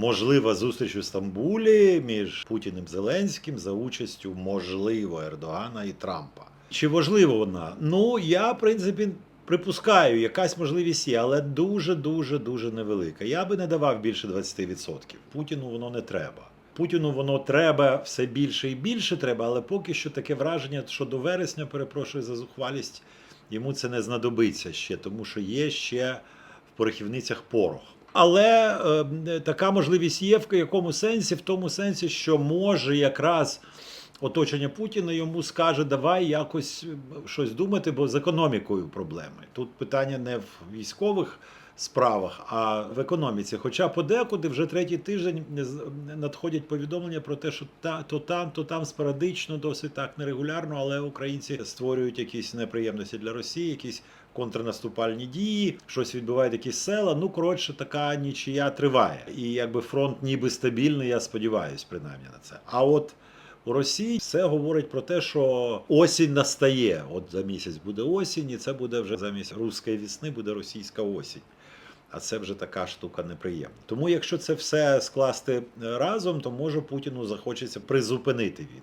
можлива зустріч у Стамбулі між Путіним Зеленським за участю можливо Ердогана і Трампа. Чи важлива вона? Ну я в принципі. Припускаю, якась можливість є, але дуже дуже дуже невелика. Я би не давав більше 20%. Путіну воно не треба. Путіну воно треба все більше і більше треба, але поки що таке враження, що до вересня, перепрошую за зухвалість, йому це не знадобиться ще, тому що є ще в порохівницях порох. Але е, така можливість є в якому сенсі? В тому сенсі, що може якраз оточення Путіна йому скаже, давай якось е, щось думати, бо з економікою проблеми. Тут питання не в військових справах, а в економіці. Хоча подекуди вже третій тиждень надходять повідомлення про те, що та то там, то там спорадично, досить так нерегулярно, але українці створюють якісь неприємності для Росії, якісь контрнаступальні дії, щось відбувають якісь села. Ну коротше, така нічия триває. І якби фронт ніби стабільний, я сподіваюся, принаймні на це. А от у Росії все говорить про те, що осінь настає. От за місяць буде осінь, і це буде вже замість руської вісни, буде російська осінь. А це вже така штука неприємна. Тому, якщо це все скласти разом, то може Путіну захочеться призупинити війну.